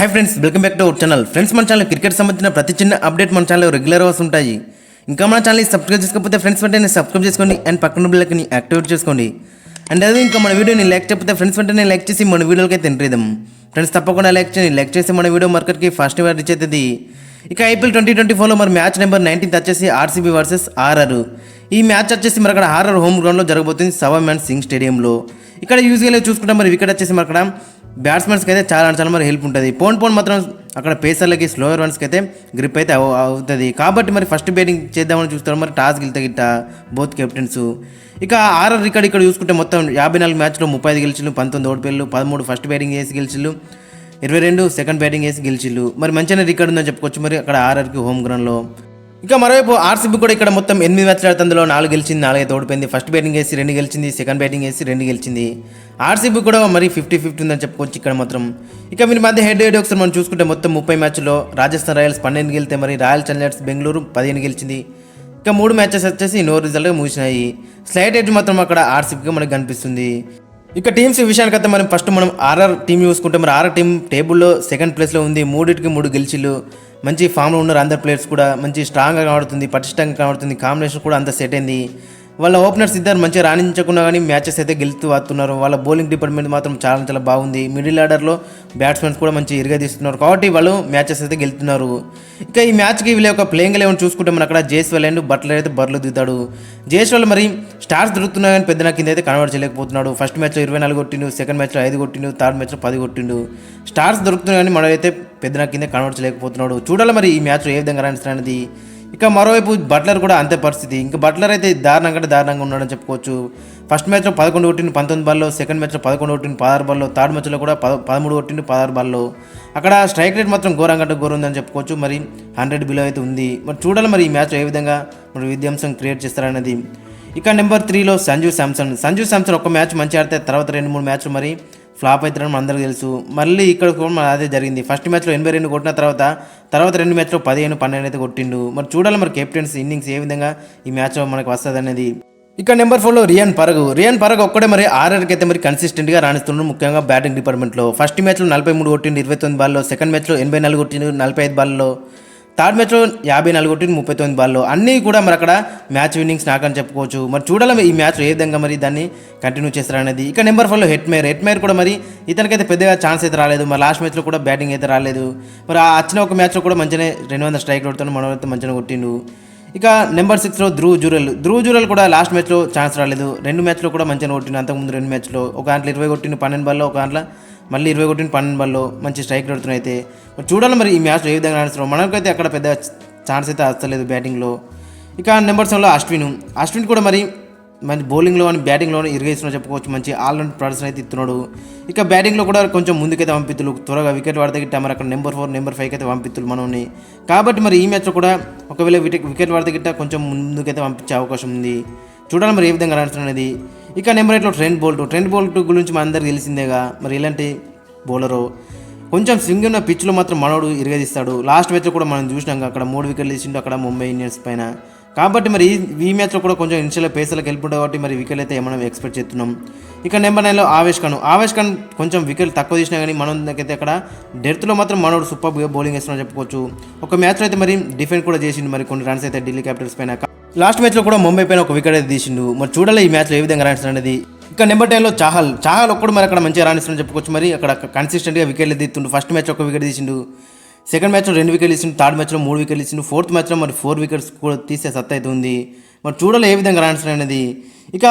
Hi friends welcome back to our channel friends మన channel cricket సంబంధించిన ప్రతి చిన్న అప్డేట్ మన ఛానల్ రెగ్యులర్ వస్తుంటాయి ఇంకా మన ఛానల్ సబ్స్క్రైబ్ చేసుకోకపోతే ఫ్రెండ్స్ వెంటనే సబ్స్క్రైబ్ చేసుకోండి అండ్ పక్కన బిల్లకి యాక్టివేట్ చేసుకోండి. అండ్ అదే ఇంకా మన వీడియోని లైక్ చెప్పితే ఫ్రెండ్స్ వెంటనే లైక్ చేసి మన వీడియోకి అయితే ఫ్రెండ్స్ తప్పకుండా లైక్ చేయండి. లైక్ చేసి మన వీడియో మార్కెట్కి ఫస్ట్ రీచ్ అవుతుంది. ఇక ఐపీఎల్ ట్వంటీ ట్వంటీ ఫోర్లో మరి మ్యాచ్ నెంబర్ నైన్టీన్త్ వచ్చేసి ఆర్సీబీ వర్సెస్ ఆర్ఆర్ ఈ మ్యాచ్ వచ్చేసి మరి అక్కడ ఆర్ఆర్ హోమ్ గ్రౌండ్లో జరగబోతుంది సవా మ్యాన్ సింగ్ స్టేడియంలో. ఇక్కడ యూజువల్గా చూసుకుంటే మరి వికెట్ వచ్చేసి మరి అక్కడ బ్యాట్స్మెన్స్కి అయితే చాలా చాలా మరి హెల్ప్ ఉంటుంది. పోన్ పోన్ మాత్రం అక్కడ పేసర్లకి స్లోయర్ వన్స్కి అయితే గ్రిప్ అయితే అవుతుంది. కాబట్టి మరి ఫస్ట్ బ్యాటింగ్ చేద్దామని చూస్తారు. మరి టాస్ గెలితే గిట్ట బోత్ కెప్టెన్స్ ఇక ఆర్ఆర్ రికార్డ్ ఇక్కడ చూసుకుంటే మొత్తం యాభై నాలుగు మ్యాచ్లో ముప్పై ఐదు గెలిచిళ్ళు పంతొమ్మిది ఓడిపోయారు పదమూడు ఫస్ట్ బ్యాటింగ్ చేసి గెలిచిళ్ళు ఇరవై రెండు సెకండ్ బ్యాటింగ్ వేసి గెలిచిళ్ళు. మరి మంచిగా రికార్డ్ ఉందని చెప్పుకోవచ్చు. మరి అక్కడ ఆర్ఆర్కి హోమ్ గ్రౌండ్లో ఇక మరోవైపు ఆర్సీబీ కూడా ఇక్కడ మొత్తం ఎనిమిది మ్యాచ్లు ఆడితే అందులో నాలుగు గెలిచింది నాలుగైతే ఓడిపోయింది ఫస్ట్ బ్యాటింగ్ వేసి రెండు గెలిచింది సెకండ్ బ్యాటింగ్ వేసి రెండు గెలిచింది. ఆర్సీబీ కూడా మరి ఫిఫ్టీ ఫిఫ్టీ ఉందని చెప్పుకోవచ్చు ఇక్కడ మాత్రం. ఇక మీరు మధ్య హెడ్ హెడ్ ఒకసారి మనం చూసుకుంటే మొత్తం ముప్పై మ్యాచ్లో రాజస్థాన్ రాయల్స్ పన్నెండు గెలితే మరి రాయల్ ఛాలెంజర్స్ బెంగళూరు పదిహేను గెలిచింది. ఇక మూడు మ్యాచెస్ వచ్చేసి నో రిజల్ట్గా ముగిసినాయి. స్లైట్ ఎడ్జ్ మాత్రం అక్కడ ఆర్సీబీగా మనకు కనిపిస్తుంది. ఇక టీమ్స్ విషయానికి అయితే మనం ఫస్ట్ మనం ఆర్ఆర్ టీం చూసుకుంటే మరి ఆర్ఆర్ టీం టేబుల్లో సెకండ్ ప్లేస్లో ఉంది. మూడింటికి మూడు గెలిచిళ్ళు. మంచి ఫామ్లో ఉన్నారు అందరు ప్లేయర్స్ కూడా మంచి స్ట్రాంగ్గా కనబడుతుంది పటిష్టంగా కనబడుతుంది కాంబినేషన్ కూడా అంత సెట్ అయింది. వాళ్ళ ఓపెనర్స్ ఇద్దరు మంచిగా రాణించకుండా కానీ మ్యాచెస్ అయితే గెలుతూ వస్తున్నారు. వాళ్ళ బౌలింగ్ డిపార్ట్మెంట్ మాత్రం చాలా చాలా బాగుంది. మిడిల్ ఆర్డర్లో బ్యాట్స్మెన్స్ కూడా మంచి ఇరగదీస్తున్నారు. కాబట్టి వాళ్ళు మ్యాచెస్ అయితే గెలుతున్నారు ఇక ఈ మ్యాచ్కి వీళ్ళ యొక్క ప్లేయింగ్ లెవెన్ చూసుకుంటే మన అక్కడ జేస్వెల్ అండ్ బట్లర్ అయితే బర్లు దిగుతాడు జేస్వెల్ మరి స్టార్స్ దొరుకుతున్నా కానీ పెద్ద కింద అయితే కన్వర్ట్ చేయలేకపోతున్నాడు. ఫస్ట్ మ్యాచ్లో ఇరవై నాలుగు కొట్టిండు సెకండ్ మ్యాచ్లో ఐదు కొట్టిండు థర్డ్ మ్యాచ్లో పది కొట్టిండు. స్టార్స్ దొరుకుతున్నాయి కానీ మనమైతే పెద్ద కింద కన్వర్ట్ చేయలేకపోతున్నాడు. చూడాలి మరి ఈ మ్యాచ్లో ఏ విధంగా రాణిస్తున్నది ఇక మరోవైపు బట్లర్ కూడా అంతే పరిస్థితి. ఇంకా బట్లర్ అయితే దారుణంగా దారుణంగా ఉన్నాడని చెప్పుకోవచ్చు. ఫస్ట్ మ్యాచ్లో పదకొండు కొట్టిన పంతొమ్మిది బాల్లో సెకండ్ మ్యాచ్లో పదకొండు కొట్టిన పదహారు బాల్లో థర్డ్ మ్యాచ్లో కూడా పద పదమూడు కొట్టిన పదహారు బాల్లో. అక్కడ స్ట్రైక్ రేట్ మాత్రం ఘోరంగా ఘోరం ఉందని చెప్పుకోవచ్చు. మరి హండ్రెడ్ బిలో అయితే ఉంది. మరి చూడాలి మరి ఈ మ్యాచ్ ఏ విధంగా మరి విధ్వంసం క్రియేట్ చేస్తారనేది. ఇక నెంబర్ త్రీలో సంజు శాంసన్. సంజు శాంసన్ ఒక మ్యాచ్ మంచి ఆడితే తర్వాత రెండు మూడు మ్యాచ్లు మరి ఫ్లాప్ అవుతారని మనందరికీ తెలుసు. మళ్ళీ ఇక్కడ కూడా మన అదే జరిగింది. ఫస్ట్ మ్యాచ్లో ఎనభై రెండు కొట్టిన తర్వాత తర్వాత రెండు మ్యాచ్లో పదిహేను పన్నెండు అయితే కొట్టిండు. మరి చూడాలి మరి కెప్టెన్స్ ఇన్నింగ్స్ ఏ విధంగా ఈ మ్యాచ్లో మనకు వస్తుంది అనేది ఇక నెంబర్ ఫోర్లో రియాన్ పరగ్. రియాన్ పరగ్ ఒక్కడే మరి ఆర్ఆర్కి అయితే మరి కన్సిస్టెంట్గా రాణిస్తున్నాడు ముఖ్యంగా బ్యాటింగ్ డిపార్ట్మెంట్లో ఫస్ట్ మ్యాచ్లో నలభై మూడు కొట్టిండు ఇరవై తొమ్మిది బాల్లో సెకండ్ మ్యాచ్లో ఎనభై నాలుగు కొట్టిండు నలభై ఐదు బాల్లో థర్డ్ మ్యాచ్లో యాభై నాలుగు ఒకటి ముప్పై తొమ్మిది బాల్లో. అన్నీ కూడా మరి అక్కడ మ్యాచ్ విన్నింగ్స్ నాకని చెప్పుకోవచ్చు. మరి చూడాలి ఈ మ్యాచ్ ఏ విధంగా మరి దాన్ని కంటిన్యూ చేస్తారనేది. ఇక నెంబర్ ఫోర్లో హెట్మేర్ హెట్మేర్ కూడా మరి ఇతనికైతే పెద్దగా ఛాన్స్ అయితే రాలేదు. మరి లాస్ట్ మ్యాచ్లో కూడా బ్యాటింగ్ అయితే రాలేదు. మరి ఆ వచ్చిన ఒక మ్యాచ్లో కూడా మంచిగానే రెండు వందల స్ట్రైక్ కొడుతాను మనం అయితే మంచిగా కొట్టిండు. ఇక నెంబర్ సిక్స్లో ధ్రువ్ జూరల్. ధ్రువ్ జూరల్ కూడా లాస్ట్ మ్యాచ్లో ఛాన్స్ రాలేదు. రెండు మ్యాచ్లో కూడా మంచిగా కొట్టిండు. అంతకుముందు రెండు మ్యాచ్లో ఒక దాంట్లో ఇరవై కొట్టిండు పన్నెండు బాల్లో ఒక దాంట్లో మళ్ళీ ఇరవై కొట్టిన పన్నెండు బాల్లో మంచి స్ట్రైక్ కొడుతున్నాయి అయితే. మరి చూడాలి మరి ఈ మ్యాచ్ ఏ విధంగా నడుస్తున్నాం మనకైతే అక్కడ పెద్ద ఛాన్స్ అయితే వస్తలేదు బ్యాటింగ్లో ఇక నెంబర్ సెవెన్లో అశ్విన్. అశ్విన్ కూడా మరి మంచి బౌలింగ్లో అని బ్యాటింగ్లో ఇరిగేస్తున్నా చెప్పుకోవచ్చు. మంచి ఆల్రౌండ్ ప్రదర్శన అయితే ఇస్తున్నాడు. ఇక బ్యాటింగ్లో కూడా కొంచెం ముందుకైతే పంపిత్తులు త్వరగా వికెట్ పడితే గిట్ట మరి అక్కడ నెంబర్ ఫోర్ నెంబర్ ఫైవ్కి అయితే పంపిత్తులు మనల్ని. కాబట్టి మరి ఈ మ్యాచ్లో కూడా ఒకవేళ వికెట్ వికెట్ పడితే గిట్ట కొంచెం ముందుకైతే పంపించే అవకాశం ఉంది. చూడాలి మరి ఏ విధంగా నడుస్తున్నది ఇక నెంబర్ ఎయిట్లో ట్రెండ్ బోల్ట్. ట్రెండ్ బోల్ట్ గురించి మన అందరికి తెలిసిందేగా. మరి ఇలాంటి బౌలరు? కొంచెం స్వింగ్ ఉన్న పిచ్లో మాత్రం మనోడు ఇరగదీస్తాడు. లాస్ట్ మ్యాచ్లో కూడా మనం చూసినాం అక్కడ మూడు వికెట్లు తీసిండు అక్కడ ముంబై ఇండియన్స్ పైన. కాబట్టి మరి ఈ ఈ మ్యాచ్లో కూడా కొంచెం ఇన్షియల్ పేసర్లకు వెళ్ళిపోయి కాబట్టి మరి వికెట్లు అయితే మనం ఎక్స్పెక్ట్ చేస్తున్నాం. ఇక నెంబర్ నైన్లో ఆవేష్ ఖాన్. ఆవేష్ ఖాన్ కొంచెం వికెట్ తక్కువ తీసినా కానీ మనం అయితే అక్కడ డెత్లో మాత్రం మనోడు సూపర్గా బౌలింగ్ వేస్తున్నా చెప్పుకోవచ్చు. ఒక మ్యాచ్లో అయితే మరి డిఫెండ్ కూడా చేసిండు మరి కొన్ని రన్స్ అయితే ఢిల్లీ క్యాపిటల్స్ పైన. లాస్ట్ మ్యాచ్లో కూడా ముంబై పైన ఒక వికెట్ అయితే తీసిండు. మరి చూడాలి ఈ మ్యాచ్లో ఏ విధంగా రాణిస్తాడు అనేది. ఇక నెంబర్ టెన్లో చాహల్. చాహల్ ఒక్కడు మరి అక్కడ మంచిగా రాణిస్తున్నాడు చెప్పుకోవచ్చు మరి. అక్కడ కన్సిస్టెంట్గా వికెట్లు తీస్తుండు ఫస్ట్ మ్యాచ్ ఒక వికెట్ తీసిండు. సెకండ్ మ్యాచ్లో రెండు వికెట్లు ఇచ్చిండు థర్డ్ మ్యాచ్లో మూడు వికెట్లు ఇచ్చిండు ఫోర్త్ మ్యాచ్లో మరి ఫోర్ వికెట్స్ కూడా తీసే సత్తా అయితే ఉంది. మరి చూడాలి ఏ విధంగా రాణిస్తున్నాడు అనేది. ఇక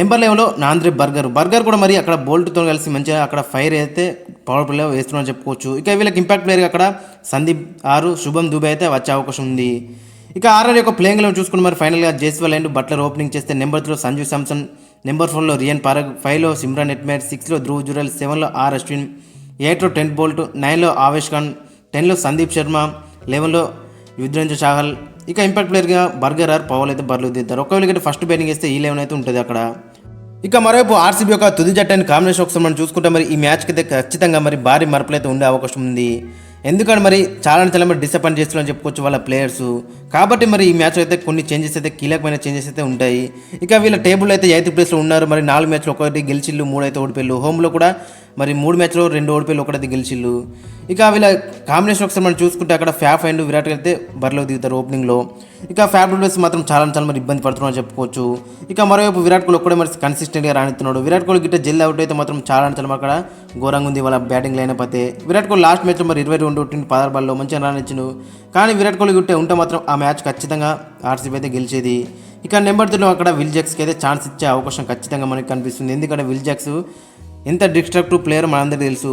నెంబర్ లెవెన్లో నాంద్రే బర్గర్. బర్గర్ కూడా మరి అక్కడ బోల్ట్తో కలిసి మంచిగా అక్కడ ఫైర్ అయితే పవర్ ప్లే వేస్తున్నారని చెప్పుకోవచ్చు. ఇక వీళ్ళకి ఇంపాక్ట్ ప్లేయర్గా అక్కడ సందీప్ ఆరు శుభం దుబే అయితే వచ్చే అవకాశం ఉంది. ఇక ఆర్ఆర్ యొక్క ప్లేయింగ్ లెవెన్ చూసుకుని మరి ఫైనల్గా జేస్వల్ అండ్ బట్లర్ ఓపెనింగ్ చేస్తే నెంబర్ త్రీలో సంజు శాంసన్ నెంబర్ ఫోర్లో రియన్ పారగ్ ఫైవ్లో సిమ్రాన్ ఎట్మేర్ సిక్స్లో ధ్రువ్ జురల్ సెవెన్లో ఆర్ అశ్విన్ ఎయిట్లో టెన్ బోల్ట్ నైన్లో ఆవేష్ ఖాన్ టెన్లో సందీప్ శర్మ లెవెన్లో యుద్ధరంజ చాహల్. ఇక ఇంపాక్ట్ ప్లేయర్గా బర్గర్ ఆర్ పవల్ అయితే బర్లు దిద్దారు. ఒకవేళ ఇక్కడ ఫస్ట్ బ్యాటింగ్ వేస్తే ఈ లెవెన్ అయితే ఉంటుంది అక్కడ. ఇక మరోవైపు ఆర్సీబీ యొక్క తుది జట్టు కాంబినేషన్ ఒకసారి మనం చూసుకుంటే మరి ఈ మ్యాచ్కి అయితే ఖచ్చితంగా మరి భారీ మార్పులు అయితే ఉండే అవకాశం ఉంది. ఎందుకంటే మరి చాలా చాలా మరి డిసప్పాయింట్ చేస్తున్నారని చెప్పుకోవచ్చు వాళ్ళ ప్లేయర్స్ కాబట్టి మరి ఈ మ్యాచ్లో అయితే కొన్ని చేంజెస్ అయితే కీలకమైన చేంజెస్ అయితే ఉంటాయి. ఇక వీళ్ళ టేబుల్ అయితే ఎయిత్ ప్లేస్లో ఉన్నారు. మరి నాలుగు మ్యాచ్లు ఒకటి గెలిచిళ్ళు మూడు అయితే ఓడిపోయారు హోమ్లో కూడా మరి మూడు మ్యాచ్లో రెండు ఓడిపోయి ఒకటి గెలిచిళ్ళు. ఇక వీళ్ళ కాంబినేషన్ ఒకసారి మనం చూసుకుంటే అక్కడ ఫ్యాఫ్ అండ్ విరాట్ అయితే బరిలో దిగుతారు ఓపెనింగ్లో ఇక ఫ్యాఫ్ ప్లేస్ మాత్రం చాలా చాలా మరి ఇబ్బంది పడుతున్నారని చెప్పుకోవచ్చు. ఇక మరోవైపు విరాట్ కోహ్లీ ఒక్కడే మరి కన్సిస్టెంట్గా రాణిస్తున్నాడు. విరాట్ కోహ్లీ గిట్ట జల్ అవుట్ అయితే మాత్రం చాలా చాలా అక్కడ ఘోరంగా ఉంది వాళ్ళ బ్యాటింగ్ లైన్ అయితే. విరాట్ కోహ్లీ లాస్ట్ మ్యాచ్లో మరి ఇరవై రెండు ఒకటి పదహారు బాల్లో మంచిగా రాణించను కానీ విరాట్ కోహ్లీ గుట్టే ఉంటే మాత్రం ఆ మ్యాచ్ ఖచ్చితంగా ఆర్సీబీ అయితే గెలిచేది. ఇక నెంబర్ త్రీలో అక్కడ విల్జాక్స్కి అయితే ఛాన్స్ ఇచ్చే అవకాశం ఖచ్చితంగా మనకి కనిపిస్తుంది. ఎందుకంటే విల్ జాక్స్ ఎంత డిస్ట్రక్టివ్ ప్లేయర్ మనందరికీ తెలుసు.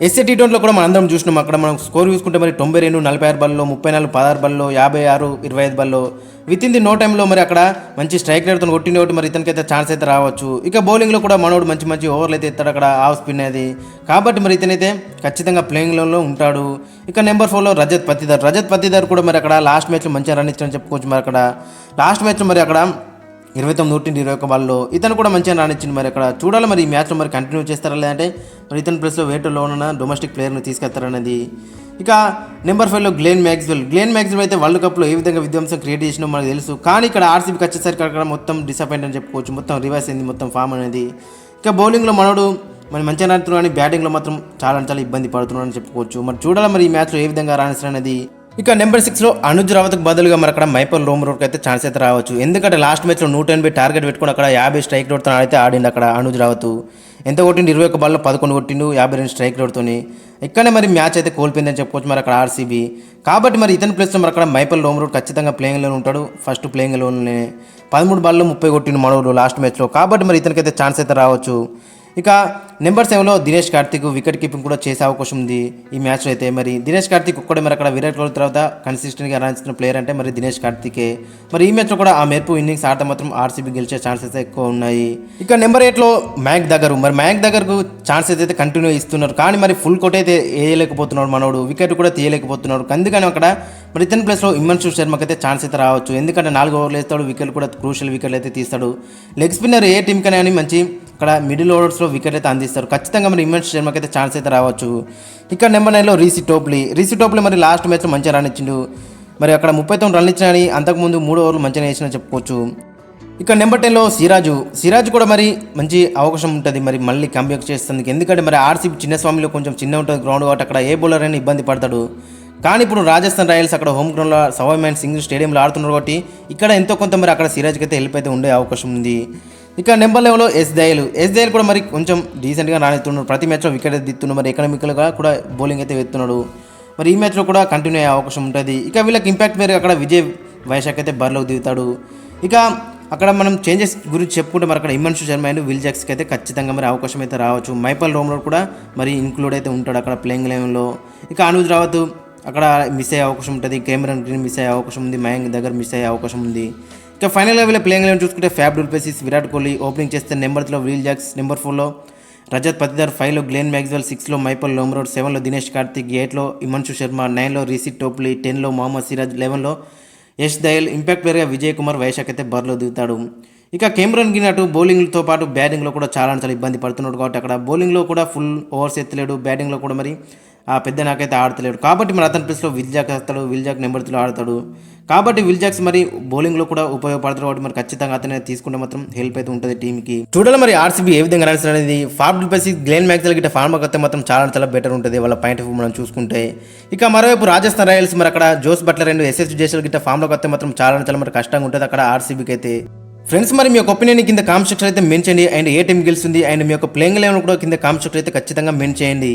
ఎస్ఏ టీ ట్వంటీలో కూడా మనందరం చూసినాం. అక్కడ మనం స్కోర్ చూసుకుంటే మరి తొంభై రెండు నలభై ఆరు బాల్లో ముప్పై నాలుగు పదహారు బాల్లో యాభై ఆరు ఇరవై ఐదు బాల్లో విత్ ఇన్ ది నో టైంలో మరి అక్కడ మంచి స్ట్రైక్ రేట్తో కొట్టిన ఒకటి మరి ఇతనికైతే ఛాన్స్ అయితే రావచ్చు. ఇక బౌలింగ్లో కూడా మనోడు మంచి మంచి ఓవర్లు అయితే ఇస్తాడు అక్కడ ఆఫ్ స్పిన్ అది కాబట్టి మరి ఇతనైతే ఖచ్చితంగా ప్లేయింగ్లో ఉంటాడు. ఇక నెంబర్ ఫోర్లో రజత్ పత్తిదారు రజత్ పత్తిదారు కూడా మరి అక్కడ లాస్ట్ మ్యాచ్లో మంచిగా రన్ ఇచ్చారని చెప్పుకోవచ్చు మరి అక్కడ. లాస్ట్ మ్యాచ్లో మరి అక్కడ ఇరవై తొమ్మిది నూటి ఇరవై ఒక బాల్లో ఇతను కూడా మంచిగా రాణించింది. మరి అక్కడ చూడాలి మరి ఈ మ్యాచ్లో మరి కంటిన్యూ చేస్తారా లేదంటే మరి ఇతని ప్లేస్లో వేటలో ఉన్న డొమెస్టిక్ ప్లేయర్ని తీసుకెళ్తారన్నది ఇక నెంబర్ ఫైవ్లో గ్లేన్ మ్యాక్స్వెల్. గ్లేన్ మ్యాక్స్వెల్ అయితే వరల్డ్ కప్లో ఏ విధంగా విధ్వంసం క్రియేట్ చేసినో మనకు తెలుసు. కానీ ఇక్కడ ఆర్సీబీకి వచ్చేసరికి అక్కడ మొత్తం డిసప్పాయింట్ అని చెప్పుకోవచ్చు. మొత్తం రివర్స్ అయింది మొత్తం ఫామ్ అనేది. ఇక బౌలింగ్లో మనోడు మరి మంచిగా రాడుతున్నాడు కానీ బ్యాటింగ్లో మాత్రం చాలా చాలా ఇబ్బంది పడుతున్నాడు అని చెప్పుకోవచ్చు. మరి చూడాలి మరి ఈ మ్యాచ్లో ఏ విధంగా రాణిస్తారనేది ఇక నెంబర్ సిక్స్లో అనుజ్ రావత్కు బదులుగా మరి అక్కడ మైపల్ రోమ్ రోడ్కి అయితే ఛాన్స్ అయితే రావచ్చు. ఎందుకంటే లాస్ట్ మ్యాచ్లో నూట ఎనభై టార్గెట్ పెట్టుకుని అక్కడ యాభై స్ట్రైక్ రోడ్తో అయితే ఆడిండు అక్కడ అనుజ్ రావత్ ఎంత కొట్టిండు? ఇరవై ఒక బాల్లో పదకొండు కొట్టిండు యాభై రెండు స్ట్రైక్ రోడ్తోని ఇక్కడనే మరి మ్యాచ్ అయితే కోల్పోయిందని చెప్పుకోవచ్చు మరి అక్కడ ఆర్సీబీ కాబట్టి మరి ఇతని ప్లేస్లో మరి అక్కడ మైపల్ రోమ్ రోడ్ ఖచ్చితంగా ప్లేయింగ్లో ఉంటాడు. ఫస్ట్ ప్లేయింగ్లోనే పదమూడు బాల్లో ముప్పై కొట్టిండు మనోడు లాస్ట్ మ్యాచ్లో కాబట్టి మరి ఇతనికైతే ఛాన్స్ అయితే రావచ్చు. ఇక నెంబర్ సెవెన్లో దినేష్ కార్తిక్ వికెట్ కీపింగ్ కూడా చేసే అవకాశం ఉంది ఈ మ్యాచ్లో అయితే. మరి దినేష్ కార్తిక్ ఒక్కడే మరి అక్కడ విరాట్ కోహ్లీ తర్వాత కన్సిస్టెంట్గా రాణించిన ప్లేయర్ అంటే మరి దినేష్ కార్తికే. మరి ఈ మ్యాచ్లో కూడా ఆ మెరుపు ఇన్నింగ్స్ ఆడటం మాత్రం ఆర్సీబీ గెలిచే ఛాన్సెస్ ఎక్కువ ఉన్నాయి. ఇక నెంబర్ ఎయిట్లో మ్యాక్ దగ్గర. మరి మ్యాక్ దగ్గరకు ఛాన్సెస్ అయితే కంటిన్యూ ఇస్తున్నారు. కానీ మరి ఫుల్ కోట్ అయితే వేయలేకపోతున్నాడు మనోడు. వికెట్ కూడా తీయలేకపోతున్నాడు. అందుకని అక్కడ మరి ఇతని ప్లేస్లో ఇమ్మన్షు శర్మకి అయితే ఛాన్స్ అయితే రావచ్చు. ఎందుకంటే నాలుగు ఓవర్లు వేస్తాడు. వికెట్ కూడా క్రూషియల్ వికెట్లు అయితే తీస్తాడు. లెగ్ స్పిన్నర్ ఏ టీంకైనా కానీ మంచి ఇక్కడ మిడిల్ ఓవర్స్లో వికెట్ అయితే అందిస్తారు. ఖచ్చితంగా మరి ఇమ్మన్స్ శర్మకి అయితే ఛాన్స్ అయితే రావచ్చు. ఇక్కడ నెంబర్ నైన్లో రీసి టోప్లీ. రీసి టోప్లీ మరి లాస్ట్ మ్యాచ్లో మంచిగా రానిచ్చిండు మరి అక్కడ ముప్పై తొమ్మిది రన్లు ఇచ్చినా అంతకుముందు మూడు ఓవర్లు మంచిగా వేసిన చెప్పుకోవచ్చు. ఇక్కడ నెంబర్ టెన్లో సిరాజు. సిరాజ్ కూడా మరి మంచి అవకాశం ఉంటుంది మరి మళ్ళీ కంబ్యాక్ చేస్తుంది ఎందుకంటే మరి ఆర్సీబీ చిన్నస్వామిలో కొంచెం చిన్న ఉంటుంది గ్రౌండ్ కాబట్టి అక్కడ ఏ బౌలర్ అయినా ఇబ్బంది పడతాడు. కానీ ఇప్పుడు రాజస్థాన్ రాయల్స్ అక్కడ హోమ్ గ్రౌండ్లో సవాయ్ మ్యాన్ సింగ్ స్టేడియంలో ఆడుతున్నారు కాబట్టి ఇక్కడ ఎంతో కొంత మరి అక్కడ సిరాజ్కి అయితే హెల్ప్ అయితే ఉండే అవకాశం ఉంది. ఇక నెంబర్ లెవెన్లో ఎస్ దయలు ఎస్ దయలు కూడా మరి కొంచెం డీసెంట్గా రాణిస్తున్నాడు. ప్రతి మ్యాచ్లో వికెట్ దిస్తున్నాడు మరి ఎకనామికల్గా కూడా బౌలింగ్ అయితే వెత్తున్నాడు మరి ఈ మ్యాచ్లో కూడా కంటిన్యూ అయ్యే అవకాశం ఉంటుంది. ఇక వీళ్ళకి ఇంపాక్ట్ మేరకు అక్కడ విజయ్ వైశాఖ్ అయితే బరిలోకి దిగుతాడు. ఇక అక్కడ మనం చేంజెస్ గురించి చెప్పుకుంటే మరి అక్కడ ఇమ్మన్షు శర్మ అండ్ విల్ జాక్స్కి అయితే ఖచ్చితంగా మరి అవకాశం అయితే రావచ్చు. మైపల్ రోమ్లో కూడా మరి ఇంక్లూడ్ అయితే ఉంటాడు అక్కడ ప్లేయింగ్ లెవెన్లో ఇక అనుజ్ రావత్ అక్కడ మిస్ అయ్యే అవకాశం ఉంటుంది. కెమెరన్ గ్రీన్ మిస్ అయ్యే అవకాశం ఉంది. మయాంక్ దగ్గర మిస్ అయ్యే అవకాశం ఉంది. ఇక ఫైనల్ లెవెల్ ప్లేయింగ్ లెవెన్ చూసుకుంటే Faf du Plessis Virat Kohli opening చేస్తే నెంబర్ త్రీలో వీల్ జాక్స్ నెంబర్ ఫోర్లో రజత్ పతిదార్ ఫైవ్లో గ్లేన్ మ్యాక్స్వెల్ సిక్స్లో మైపల్ లోమ్రోడ్ సెవెన్లో దినేష్ కార్తిక్ ఎయిట్లో ఇమన్షు శర్మ నైన్లో రిషిత్ టోప్లీ టెన్లో మొహమ్మద్ సిరాజ్ లెవెన్లో యష్ దయల్ ఇంపాక్ట్ ప్లేయర్గా విజయ్ కుమార్ వైశాఖ్ అయితే బరిలో దిగుతాడు. ఇక కెమెరాన్ గిన్నట్టు బౌలింగ్తో పాటు బ్యాటింగ్లో కూడా చాలా చాలా ఇబ్బంది పడుతున్నాడు కాబట్టి అక్కడ బౌలింగ్లో కూడా ఫుల్ ఓవర్స్ ఎత్తలేడు బ్యాటింగ్లో కూడా మరి ఆ పెద్ద నాకైతే ఆడతలేడు. కాబట్టి మరి అతని ప్లేస్లో విల్జాక్ వస్తాడు విల్జాక్ నెంబర్తో ఆడతాడు. కాబట్టి విల్జాక్స్ మరి బౌలింగ్లో కూడా ఉపయోగపడతారు కాబట్టి మరి ఖచ్చితంగా అతనే తీసుకుంటే మాత్రం హెల్ప్ అయితే ఉంటుంది టీంకి చూడాలి మరి ఆర్సీబీ ఏ విధంగా రన్స్ అనేది. ఫార్మ్ డిపెసి గ్లేన్ మ్యాక్స్వెల్ గిట్ట ఫార్మ్ వస్తే మాత్రం చాలా చాలా బెటర్ ఉంటుంది వాళ్ళ పాయింట్ ఆఫ్ మనం చూసుకుంటే. ఇక మరోవైపు రాజస్థాన్ రాయల్స్ మరి అక్కడ జోస్ బట్లర్ రెండు ఎస్ఎస్ జేసల్ గిట్ట ఫామ్లోకి వస్తే మాత్రం చాలా చాలా మరి కష్టంగా ఉంటుంది అక్కడ ఆర్సీబీకి అయితే. ఫ్రెండ్స్ మరి మీ యొక్క ఒపీనియన్ కింద కామెంట్ సెక్షన్ అయితే మెన్ చేయండి. అండ్ ఏ టీం గెలుస్తుంది? అండ్ మీ యొక్క ప్లేయింగ్ లెవెన్ కూడా కింద కామెంట్ సెక్షన్ అయితే ఖచ్చితంగా మెన్ చేయండి.